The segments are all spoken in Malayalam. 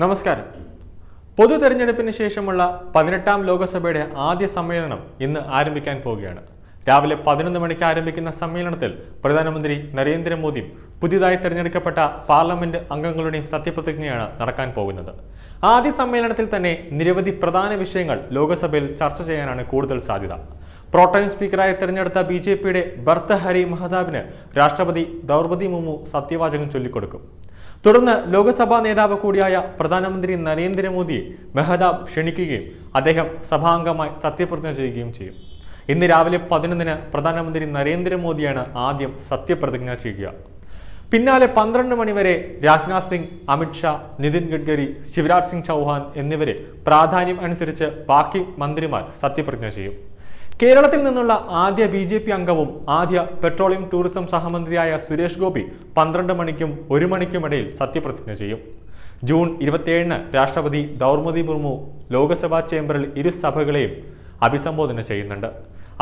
നമസ്കാരം. പൊതു തെരഞ്ഞെടുപ്പിന് ശേഷമുള്ള പതിനെട്ടാം ലോകസഭയുടെ ആദ്യ സമ്മേളനം ഇന്ന് ആരംഭിക്കാൻ പോവുകയാണ്. രാവിലെ പതിനൊന്ന് മണിക്ക് ആരംഭിക്കുന്ന സമ്മേളനത്തിൽ പ്രധാനമന്ത്രി നരേന്ദ്രമോദിയും പുതിയതായി തെരഞ്ഞെടുക്കപ്പെട്ട പാർലമെന്റ് അംഗങ്ങളുടെയും സത്യപ്രതിജ്ഞയാണ് നടക്കാൻ പോകുന്നത്. ആദ്യ സമ്മേളനത്തിൽ തന്നെ നിരവധി പ്രധാന വിഷയങ്ങൾ ലോകസഭയിൽ ചർച്ച ചെയ്യാനാണ് കൂടുതൽ സാധ്യത. പ്രോട്ടൈം സ്പീക്കറായി തെരഞ്ഞെടുത്ത ബി ജെ പിയുടെ ഭർത്തഹരി മഹതാബിന് രാഷ്ട്രപതി ദ്രൗപദി മുർമു സത്യവാചകം ചൊല്ലിക്കൊടുക്കും. തുടർന്ന് ലോകസഭാ നേതാവ് കൂടിയായ പ്രധാനമന്ത്രി നരേന്ദ്രമോദിയെ മെഹതാബ് ക്ഷണിക്കുകയും അദ്ദേഹം സഭാംഗമായി സത്യപ്രതിജ്ഞ ചെയ്യുകയും ചെയ്യും. ഇന്ന് രാവിലെ പതിനൊന്നിന് പ്രധാനമന്ത്രി നരേന്ദ്രമോദിയാണ് ആദ്യം സത്യപ്രതിജ്ഞ ചെയ്യുക. പിന്നാലെ പന്ത്രണ്ട് മണിവരെ രാജ്നാഥ് സിംഗ് അമിത്ഷാ നിതിൻ ഗഡ്കരി ശിവരാജ് സിംഗ് ചൗഹാൻ എന്നിവരെ പ്രാധാന്യം അനുസരിച്ച് ബാക്കി മന്ത്രിമാർ സത്യപ്രതിജ്ഞ ചെയ്യും. കേരളത്തിൽ നിന്നുള്ള ആദ്യ ബി ജെ പി അംഗവും ആദ്യ പെട്രോളിയം ടൂറിസം സഹമന്ത്രിയായ സുരേഷ് ഗോപി പന്ത്രണ്ട് മണിക്കും ഒരു മണിക്കുമിടയിൽ സത്യപ്രതിജ്ഞ ചെയ്യും. ജൂൺ ഇരുപത്തിയേഴിന് രാഷ്ട്രപതി ദ്രൗപദി മുർമു ലോക്സഭാ ചേംബറിൽ ഇരു സഭകളെയും അഭിസംബോധന ചെയ്യുന്നുണ്ട്.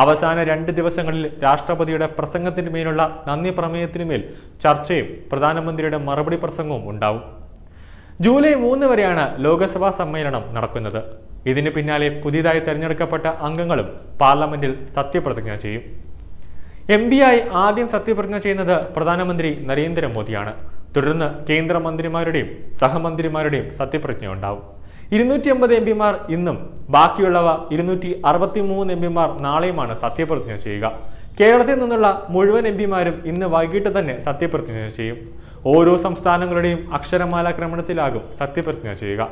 അവസാന രണ്ട് ദിവസങ്ങളിൽ രാഷ്ട്രപതിയുടെ പ്രസംഗത്തിന് മേലുള്ള നന്ദി പ്രമേയത്തിനുമേൽ ചർച്ചയും പ്രധാനമന്ത്രിയുടെ മറുപടി പ്രസംഗവും ഉണ്ടാവും. ജൂലൈ മൂന്ന് വരെയാണ് ലോക്സഭാ സമ്മേളനം നടക്കുന്നത്. ഇതിന് പിന്നാലെ പുതിയതായി തെരഞ്ഞെടുക്കപ്പെട്ട അംഗങ്ങളും പാർലമെന്റിൽ സത്യപ്രതിജ്ഞ ചെയ്യും. എം ആയി ആദ്യം സത്യപ്രതിജ്ഞ ചെയ്യുന്നത് പ്രധാനമന്ത്രി നരേന്ദ്രമോദിയാണ്. തുടർന്ന് കേന്ദ്രമന്ത്രിമാരുടെയും സഹമന്ത്രിമാരുടെയും സത്യപ്രതിജ്ഞ ഉണ്ടാവും ഇരുന്നൂറ്റി അമ്പത് എം പിമാർ ഇന്നും ബാക്കിയുള്ളവ ഇരുന്നൂറ്റി അറുപത്തി മൂന്ന് എം പിമാർ നാളെയുമാണ് സത്യപ്രതിജ്ഞ ചെയ്യുക. കേരളത്തിൽ നിന്നുള്ള മുഴുവൻ എം പിമാരും ഇന്ന് വൈകിട്ട് തന്നെ സത്യപ്രതിജ്ഞ ചെയ്യും. ഓരോ സംസ്ഥാനങ്ങളുടെയും അക്ഷരമാല ക്രമണത്തിലാകും സത്യപ്രതിജ്ഞ ചെയ്യുക.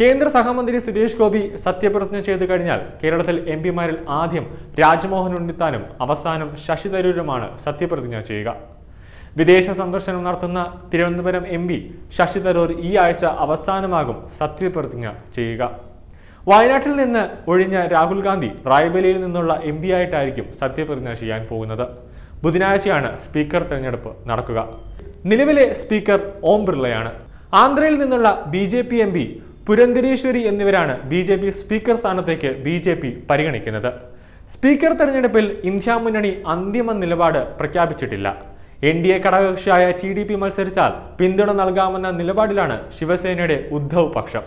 കേന്ദ്ര സഹമന്ത്രി സുരേഷ് ഗോപി സത്യപ്രതിജ്ഞ ചെയ്തു കഴിഞ്ഞാൽ കേരളത്തിൽ എം പിമാരിൽ ആദ്യം രാജ്മോഹൻ ഉണ്ണിത്താനും അവസാനം ശശി തരൂരുമാണ് സത്യപ്രതിജ്ഞ ചെയ്യുക. വിദേശ സന്ദർശനം നടത്തുന്ന തിരുവനന്തപുരം എം പി ശശി തരൂർ ഈ ആഴ്ച അവസാനമാകും സത്യപ്രതിജ്ഞ ചെയ്യുക. വയനാട്ടിൽ നിന്ന് ഒഴിഞ്ഞ രാഹുൽ ഗാന്ധി റായ്ബലിയിൽ നിന്നുള്ള എം പി ആയിട്ടായിരിക്കും സത്യപ്രതിജ്ഞ ചെയ്യാൻ പോകുന്നത്. ബുധനാഴ്ചയാണ് സ്പീക്കർ തെരഞ്ഞെടുപ്പ് നടക്കുക. നിലവിലെ സ്പീക്കർ ഓം ബിർളയാണ്. ആന്ധ്രയിൽ നിന്നുള്ള B J P M P Purandeswari എന്നിവരാണ് ബി ജെ പി സ്പീക്കർ സ്ഥാനത്തേക്ക് ബി ജെ പി പരിഗണിക്കുന്നത്. സ്പീക്കർ തെരഞ്ഞെടുപ്പിൽ ഇന്ത്യ മുന്നണി അന്തിമ നിലപാട് പ്രഖ്യാപിച്ചിട്ടില്ല. എൻ ഡി എ ഘടകകക്ഷിയായ ടി ഡി പി മത്സരിച്ചാൽ പിന്തുണ നൽകാമെന്ന നിലപാടിലാണ് ശിവസേനയുടെ ഉദ്ധവ് പക്ഷം.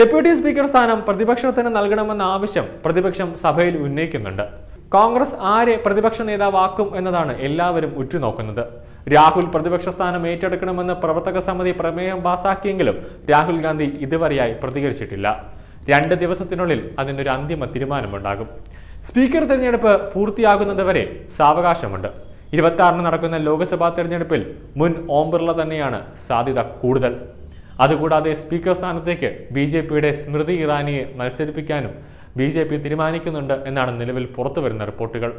ഡെപ്യൂട്ടി സ്പീക്കർ സ്ഥാനം പ്രതിപക്ഷത്തിന് നൽകണമെന്ന ആവശ്യം പ്രതിപക്ഷം സഭയിൽ ഉന്നയിക്കുന്നുണ്ട്. കോൺഗ്രസ് ആരെ പ്രതിപക്ഷ നേതാവാക്കും എന്നതാണ് എല്ലാവരും ഉറ്റുനോക്കുന്നത്. രാഹുൽ പ്രതിപക്ഷ സ്ഥാനം ഏറ്റെടുക്കണമെന്ന് പ്രവർത്തക സമിതി പ്രമേയം പാസാക്കിയെങ്കിലും രാഹുൽ ഗാന്ധി ഇതുവരെയായി പ്രതികരിച്ചിട്ടില്ല. രണ്ട് ദിവസത്തിനുള്ളിൽ അതിനൊരു അന്തിമ തീരുമാനമുണ്ടാകും. സ്പീക്കർ തിരഞ്ഞെടുപ്പ് പൂർത്തിയാകുന്നതുവരെ സാവകാശമുണ്ട്. ഇരുപത്തി ആറിന് നടക്കുന്ന ലോക്സഭാ തെരഞ്ഞെടുപ്പിൽ മുൻ ഓം ബിർള തന്നെയാണ് സാധ്യത കൂടുതൽ. അതുകൂടാതെ സ്പീക്കർ സ്ഥാനത്തേക്ക് ബി ജെ പിയുടെ സ്മൃതി ഇറാനിയെ മത്സരിപ്പിക്കാനും ബി ജെ പി തീരുമാനിക്കുന്നുണ്ട് എന്നാണ് നിലവിൽ പുറത്തുവരുന്ന റിപ്പോർട്ടുകൾ.